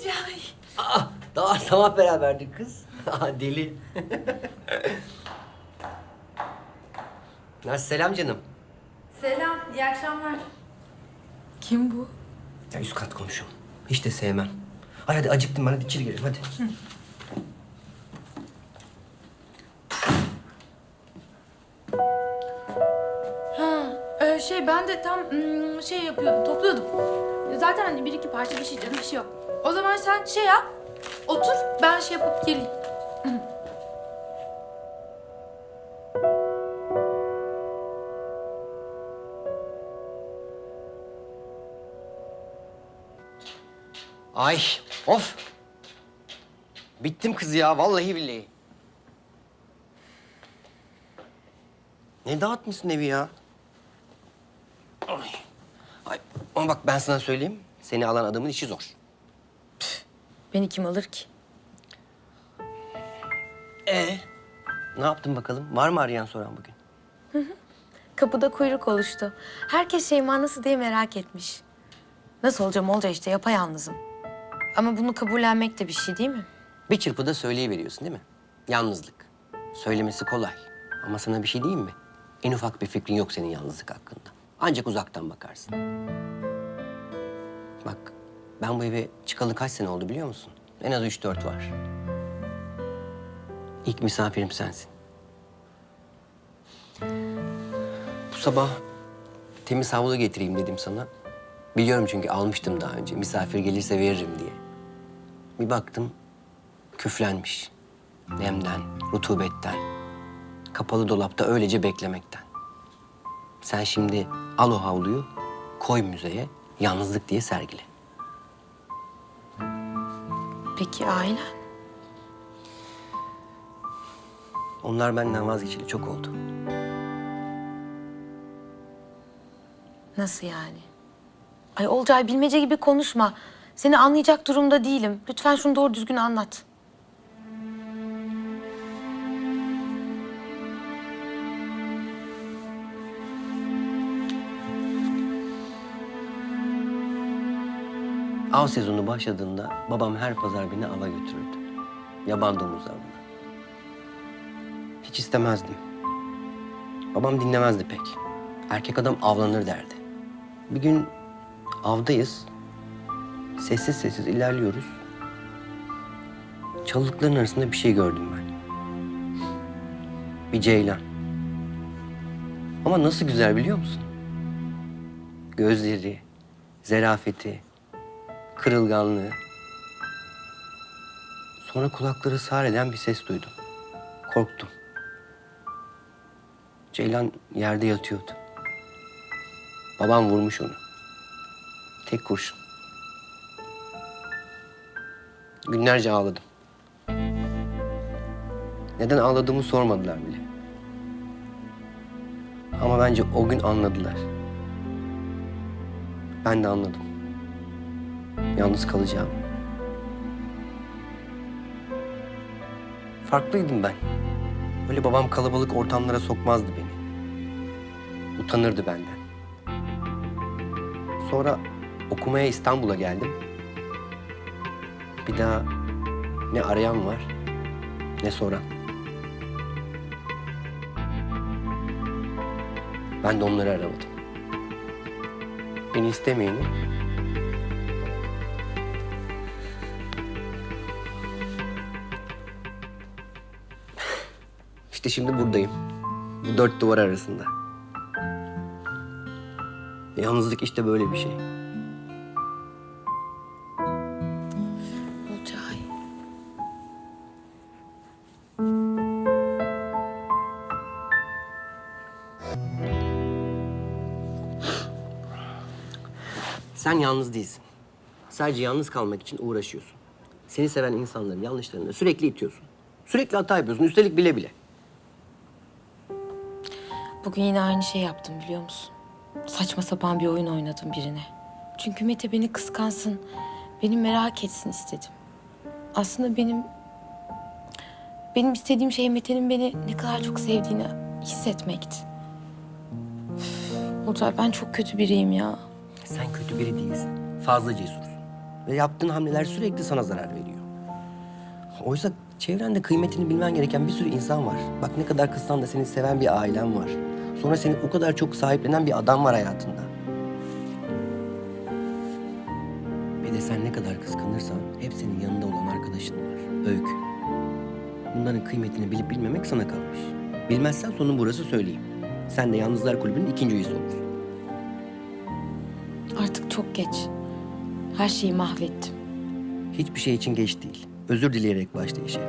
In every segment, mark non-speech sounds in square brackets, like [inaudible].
Olcay. Aa, daha sabah beraberdik kız. [laughs] Aa, Deli. Nasıl selam canım. Selam, iyi akşamlar. Kim bu? Ya üst kat komşum. Hiç de sevmem. Ay hadi acıktım ben hadi içeri girelim hadi. Ha, e, şey ben de tam hmm, şey yapıyordum, topluyordum. Zaten hani bir iki parça bir şey canım bir şey yok. O zaman sen şey yap, otur ben şey yapıp geleyim. Ay of. Bittim kız ya vallahi billahi. Ne dağıtmışsın evi ya? Ay. Ay. Ama bak ben sana söyleyeyim. Seni alan adamın işi zor. Beni kim alır ki? Ee? Ne yaptın bakalım? Var mı arayan soran bugün? Kapıda kuyruk oluştu. Herkes Şeyma nasıl diye merak etmiş. Nasıl olacağım olacak işte yapayalnızım. Ama bunu kabullenmek de bir şey değil mi? Bir çırpıda söyleyiveriyorsun değil mi? Yalnızlık. Söylemesi kolay. Ama sana bir şey diyeyim mi? En ufak bir fikrin yok senin yalnızlık hakkında. Ancak uzaktan bakarsın. Bak ben bu eve çıkalı kaç sene oldu biliyor musun? En az üç dört var. İlk misafirim sensin. Bu sabah temiz havlu getireyim dedim sana. Biliyorum çünkü almıştım daha önce. Misafir gelirse veririm diye. Bir baktım küflenmiş. Nemden, rutubetten. Kapalı dolapta öylece beklemekten. Sen şimdi al o havluyu, koy müzeye, yalnızlık diye sergile. Peki ailen? Onlar benden vazgeçili çok oldu. Nasıl yani? Ay Olcay bilmece gibi konuşma. Seni anlayacak durumda değilim. Lütfen şunu doğru düzgün anlat. Av sezonu başladığında babam her pazar beni ava götürürdü. Yaban domuz avına. Hiç istemezdim. Babam dinlemezdi pek. Erkek adam avlanır derdi. Bir gün avdayız. Sessiz sessiz ilerliyoruz. Çalılıkların arasında bir şey gördüm ben. Bir ceylan. Ama nasıl güzel biliyor musun? Gözleri, zerafeti, kırılganlığı. Sonra kulakları sağır eden bir ses duydum. Korktum. Ceylan yerde yatıyordu. Babam vurmuş onu. Tek kurşun. Günlerce ağladım. Neden ağladığımı sormadılar bile. Ama bence o gün anladılar. Ben de anladım. Yalnız kalacağım. Farklıydım ben. Öyle babam kalabalık ortamlara sokmazdı beni. Utanırdı benden. Sonra okumaya İstanbul'a geldim. Bir daha ne arayan var ne soran. Ben de onları aramadım. Beni istemeyeni İşte şimdi buradayım. Bu dört duvar arasında. Yalnızlık işte böyle bir şey. Olcay. Sen yalnız değilsin. Sadece yalnız kalmak için uğraşıyorsun. Seni seven insanların yanlışlarını sürekli itiyorsun. Sürekli hata yapıyorsun, üstelik bile bile. Bugün yine aynı şey yaptım biliyor musun? Saçma sapan bir oyun oynadım birine. Çünkü Mete beni kıskansın, beni merak etsin istedim. Aslında benim... Benim istediğim şey Mete'nin beni ne kadar çok sevdiğini hissetmekti. Üf, ben çok kötü biriyim ya. Sen kötü biri değilsin. Fazla cesursun. Ve yaptığın hamleler sürekli sana zarar veriyor. Oysa çevrende kıymetini bilmen gereken bir sürü insan var. Bak ne kadar kızsan da seni seven bir ailen var. Sonra seni o kadar çok sahiplenen bir adam var hayatında. Ve de sen ne kadar kıskanırsan hep senin yanında olan arkadaşın var. Öykü. Bunların kıymetini bilip bilmemek sana kalmış. Bilmezsen sonun burası söyleyeyim. Sen de Yalnızlar Kulübü'nün ikinci üyesi olursun. Artık çok geç. Her şeyi mahvettim. Hiçbir şey için geç değil. Özür dileyerek başla işe.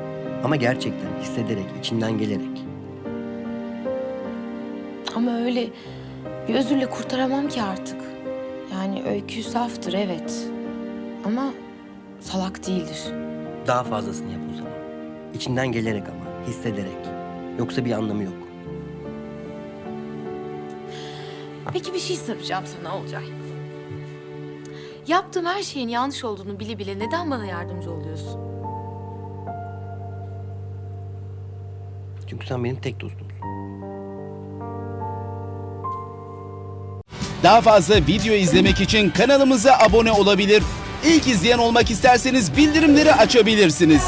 Ama gerçekten hissederek, içinden gelerek. Ama öyle bir özürle kurtaramam ki artık. Yani öykü saftır evet. Ama salak değildir. Daha fazlasını yap o zaman. İçinden gelerek ama, hissederek. Yoksa bir anlamı yok. Peki bir şey soracağım sana Olcay. Yaptığım her şeyin yanlış olduğunu bile bile neden bana yardımcı oluyorsun? Çünkü sen benim tek dostumsun. Daha fazla video izlemek için kanalımıza abone olabilir. İlk izleyen olmak isterseniz bildirimleri açabilirsiniz.